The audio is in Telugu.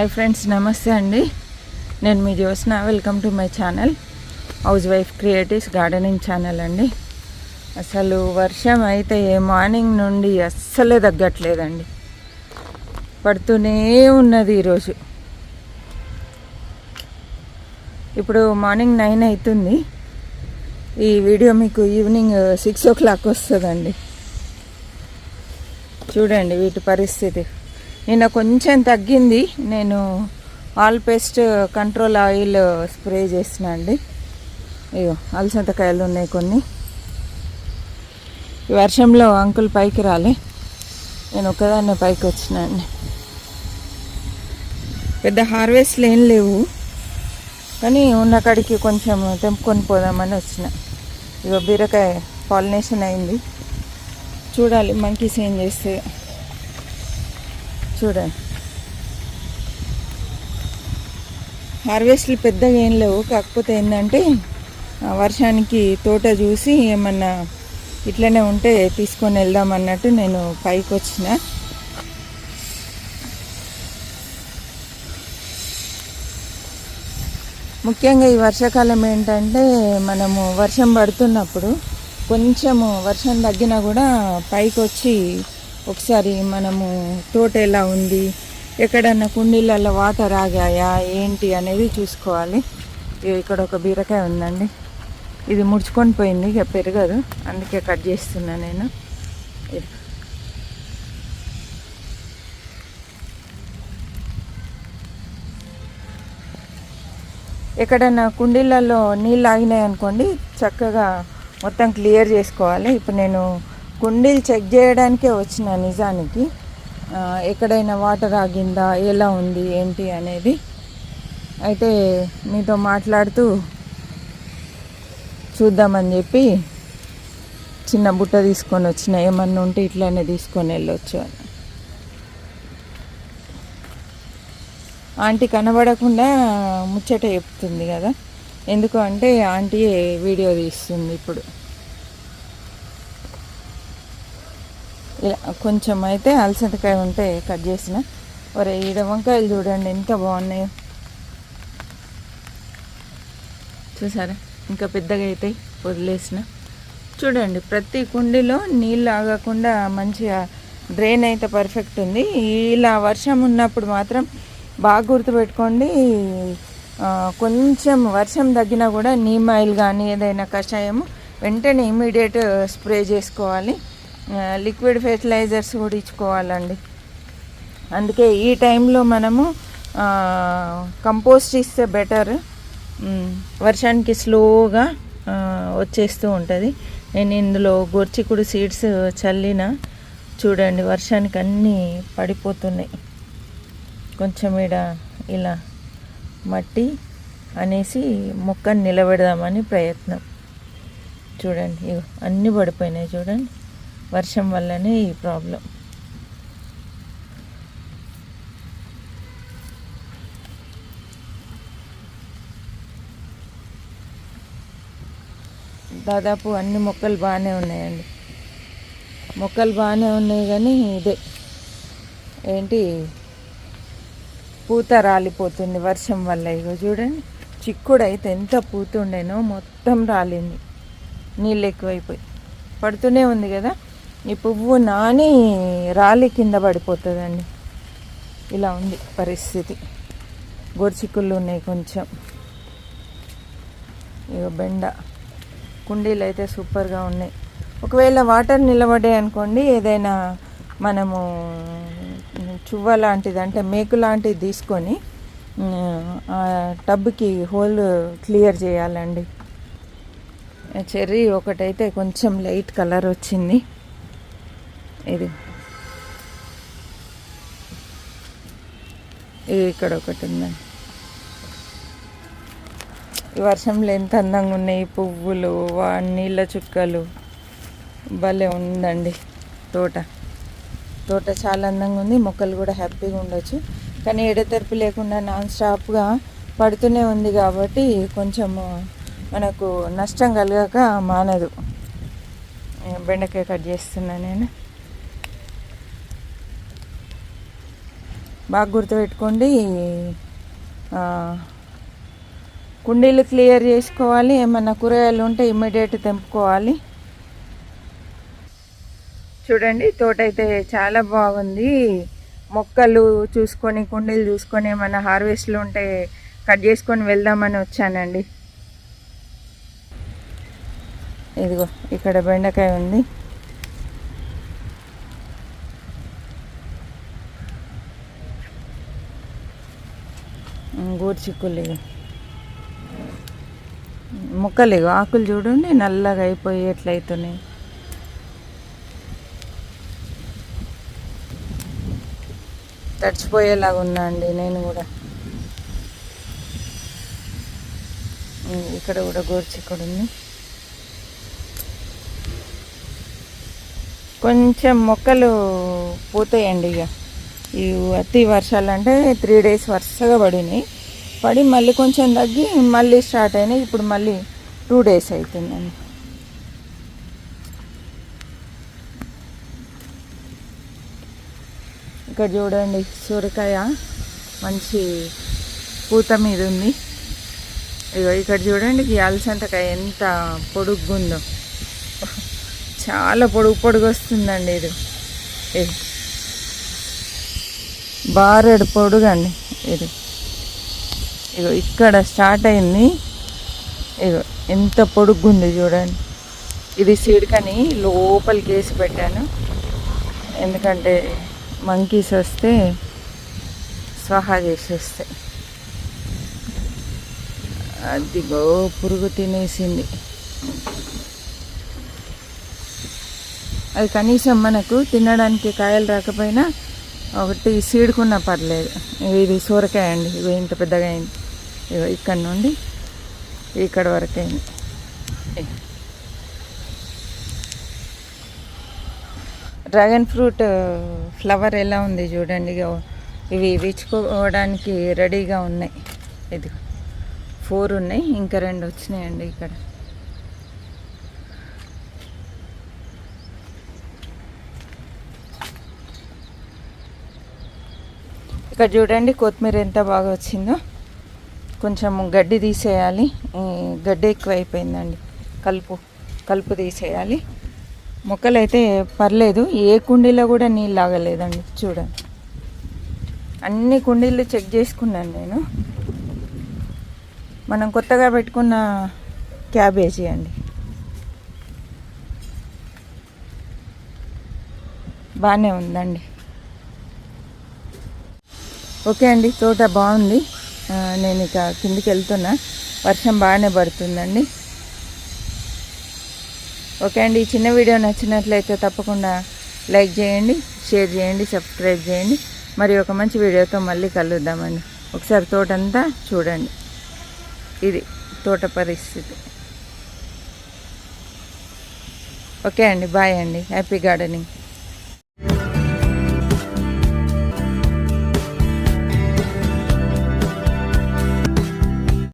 హాయ్ ఫ్రెండ్స్ నమస్తే అండి. నేను మీ Jyotsna. Welcome to my channel housewife creatives gardening channel అండి. అసలు వర్షం అయితే మార్నింగ్ నుండి అస్సలే తగ్గట్లేదండి. పడుతూనే ఉన్నది ఈరోజు. ఇప్పుడు మార్నింగ్ నైన్ అవుతుంది ఈ వీడియో మీకు ఈవినింగ్ సిక్స్ ఓ క్లాక్ వస్తుందండి. చూడండి వీటి పరిస్థితి. నిన్న కొంచెం తగ్గింది. నేను all pest control oil spray చేసిన అండి. అయ్యో అలసంతకాయలు ఉన్నాయి కొన్ని. ఈ వర్షంలో అంకుల్ పైకి రాలే. నేను ఒక్కదాన్నే పైకి వచ్చిన అండి. పెద్ద హార్వెస్ట్లు ఏం లేవు. కానీ ఉన్న కాడికి కొంచెం తెంపుకొని పోదామని వచ్చిన. ఇగో బీరకాయ పాలినేషన్ అయింది. చూడాలి మంకీస్ ఏం చేస్తే చూడండి హార్వెస్ట్లు పెద్దగా ఏం లేవు. కాకపోతే ఏంటంటే వర్షానికి తోట చూసి ఏమన్నా ఇట్లనే ఉంటే తీసుకొని వెళ్దాం అన్నట్టు నేను పైకి వచ్చిన. ముఖ్యంగా ఈ వర్షాకాలం ఏంటంటే మనము వర్షం పడుతున్నప్పుడు కొంచెము వర్షం తగ్గినా కూడా పైకి వచ్చి ఒకసారి మనము తోట ఎలా ఉంది? ఎక్కడన్నా కుండీలలో వాటర్ ఆగాయా? ఏంటి అనేది చూసుకోవాలి. ఇక్కడ ఒక బీరకాయ ఉందండి. ఇది ముడుచుకొని పోయింది ఇక పెరగదు. అందుకే కట్ చేస్తున్నా నేను. ఎక్కడన్నా కుండీలలో నీళ్ళు ఆగినాయి అనుకోండి చక్కగా మొత్తం క్లియర్ చేసుకోవాలి. ఇప్పుడు నేను కుండీలు చెక్ చేయడానికే వచ్చిన నిజానికి ఎక్కడైనా వాటర్ ఆగిందా ఎలా ఉంది ఏంటి అనేది అయితే మీతో మాట్లాడుతూ చూద్దామని చెప్పి చిన్న బుట్ట తీసుకొని వచ్చిన ఏమన్నా ఉంటే ఇట్లానే తీసుకొని వెళ్ళొచ్చు అని. ఆంటీ కనబడకుండా ముచ్చట చెప్తుంది కదా ఎందుకు అంటే ఆంటీ వీడియో తీస్తుంది ఇప్పుడు. ఇలా కొంచెం అయితే అలసందకాయ ఉంటే కట్ చేసిన. ఒరే ఈడ వంకాయలు చూడండి ఎంత బాగున్నాయో. చూసారా? ఇంకా పెద్దగా అవుతాయి వదిలేసిన. చూడండి ప్రతి కుండీలో నీళ్ళు ఆగకుండా మంచిగా డ్రైన్ అయితే పర్ఫెక్ట్ ఉంది. ఇలా వర్షం ఉన్నప్పుడు మాత్రం బాగా గుర్తుపెట్టుకోండి కొంచెం వర్షం తగ్గినా కూడా నీమ్ ఆయిల్ కానీ ఏదైనా కషాయము వెంటనే ఇమీడియట్ స్ప్రే చేసుకోవాలి. లిక్విడ్ ఫెర్టిలైజర్స్ కూడా ఇచ్చుకోవాలండి. అందుకే ఈ టైంలో మనము కంపోస్ట్ ఇస్తే బెటర్ వర్షానికి స్లోగా వచ్చేస్తూ ఉంటుంది. నేను ఇందులో గొర్చికుడు సీడ్స్ చల్లిన చూడండి వర్షానికి అన్నీ పడిపోతున్నాయి. కొంచెం ఈడ ఇలా మట్టి అనేసి మొక్కను నిలబెడదామని ప్రయత్నం. చూడండి ఇగో అన్నీ పడిపోయినాయి చూడండి. వర్షం వల్లనే ఈ ప్రాబ్లం. దాదాపు అన్ని మొక్కలు బాగానే ఉన్నాయండి. మొక్కలు బాగానే ఉన్నాయి కానీ ఇదే. ఏంటి? పూత రాలిపోతుంది వర్షం వల్ల. ఇగో చూడండి చిక్కుడు అయితే ఎంత పూతుండేనో మొత్తం రాలింది. నీళ్ళు ఎక్కువైపోయి. పడుతూనే ఉంది కదా? ఈ పువ్వు నాని రాలి కింద పడిపోతుందండి. ఇలా ఉంది పరిస్థితి. గొర్చికుళ్ళు ఉన్నాయి కొంచెం. ఇక బెండ. కుండీలు అయితే సూపర్గా ఉన్నాయి. ఒకవేళ వాటర్ నిలబడే అనుకోండి ఏదైనా మనము చువ్వ లాంటిది అంటే మేకు లాంటిది తీసుకొని ఆ టబ్కి హోల్ క్లియర్ చేయాలండి. చెర్రీ ఒకటైతే కొంచెం లైట్ కలర్ వచ్చింది. ఇది. ఇది ఇక్కడ ఒకటి ఉందండి. ఈ వర్షంలో ఎంత అందంగా ఉన్నాయి పువ్వులు వా నీళ్ళ చుక్కలు. భలే ఉందండి తోట. తోట చాలా అందంగా ఉంది మొక్కలు కూడా హ్యాపీగా ఉండొచ్చు. కానీ ఎడతెరపు లేకుండా నాన్ స్టాప్గా పడుతూనే ఉంది కాబట్టి కొంచెము మనకు నష్టం కలగక మానదు. బెండకాయ కట్ చేస్తున్నా నేను. బాగా గుర్తుపెట్టుకోండి. కుండీలు క్లియర్ చేసుకోవాలి. ఏమైనా కూరగాయలు ఉంటే ఇమ్మీడియట్ తెంపుకోవాలి. చూడండి తోట అయితే చాలా బాగుంది. మొక్కలు చూసుకొని కుండీలు చూసుకొని ఏమైనా హార్వెస్ట్లు ఉంటే కట్ చేసుకొని వెళ్దామని వచ్చానండి. ఇదిగో ఇక్కడ బెండకాయ ఉంది. గోరు చిక్కులు ఇగో ముక్కలు ఆకులు చూడండి నల్లగా అయిపోయి ఎట్లయితున్నాయి. తడిచిపోయేలాగా ఉన్నా అండి నేను కూడా. ఇక్కడ కూడా గోరుచిక్కుడు ఉంది కొంచెం మొక్కలు పోతాయండి ఇక. ఈ అతి వర్షాలు అంటే త్రీ డేస్ వరుసగా పడినాయి. పడి మళ్ళీ కొంచెం తగ్గి మళ్ళీ స్టార్ట్ అయినాయి. ఇప్పుడు మళ్ళీ టూ డేస్ అవుతుందండి ఇక్కడ చూడండి సొరకాయ మంచి పూత మీద ఉంది. ఇగో ఇక్కడ చూడండి ఈ అలసంతకాయ ఎంత పొడుగ్గుందో. చాలా పొడుగు పొడుగు వస్తుందండి ఇది. ఇది బారెడు పొడుగండి ఇది. ఇగో ఇక్కడ స్టార్ట్ అయింది. ఇగో ఎంత పొడుగ్గుంది చూడండి. ఇది సీడ్కని లోపలికి వేసి పెట్టాను. ఎందుకంటే మంకీస్ వస్తే స్వహా చేసేస్తాయి అదిగో పురుగు తినేసింది. అది కనీసం మనకు తినడానికి కాయలు రాకపోయినా ఒకటి సీడుకున్నా పర్లేదు. ఇది సూరకాయ అండి. ఇది ఇంత పెద్దగా అయింది. ఇక్కడ నుండి ఇక్కడ వరకు. అయింది డ్రాగన్ ఫ్రూట్ ఫ్లవర్ ఎలా ఉంది చూడండి. ఇవి విచ్చుకోవడానికి రెడీగా ఉన్నాయి. ఇది ఫోర్ ఉన్నాయి ఇంకా రెండు వచ్చినాయండి ఇక్కడ. ఇక్కడ చూడండి కొత్తిమీర ఎంత బాగా వచ్చిందో. కొంచెం గడ్డి తీసేయాలి. గడ్డి ఎక్కువ అయిపోయిందండి కలుపు కలుపు తీసేయాలి. మొక్కలు అయితే పర్లేదు. ఏ కుండీలో కూడా నీళ్ళు ఆగలేదండి చూడండి. అన్ని కుండీలు చెక్ చేసుకున్నాను నేను. మనం కొత్తగా పెట్టుకున్న క్యాబేజీ అండి. బాగానే ఉందండి. ఓకే అండి. తోట బాగుంది. నేను ఇక కిందికి వెళ్తున్నా. వర్షం బాగానే పడుతుందండి. ఓకే అండి ఈ చిన్న వీడియో నచ్చినట్లయితే తప్పకుండా లైక్ చేయండి షేర్ చేయండి సబ్స్క్రైబ్ చేయండి. మరి ఒక మంచి వీడియోతో మళ్ళీ కలుద్దామండి. ఒకసారి తోటంతా చూడండి. ఇది తోట పరిస్థితి. ఓకే అండి బాయ్ అండి. Happy gardening.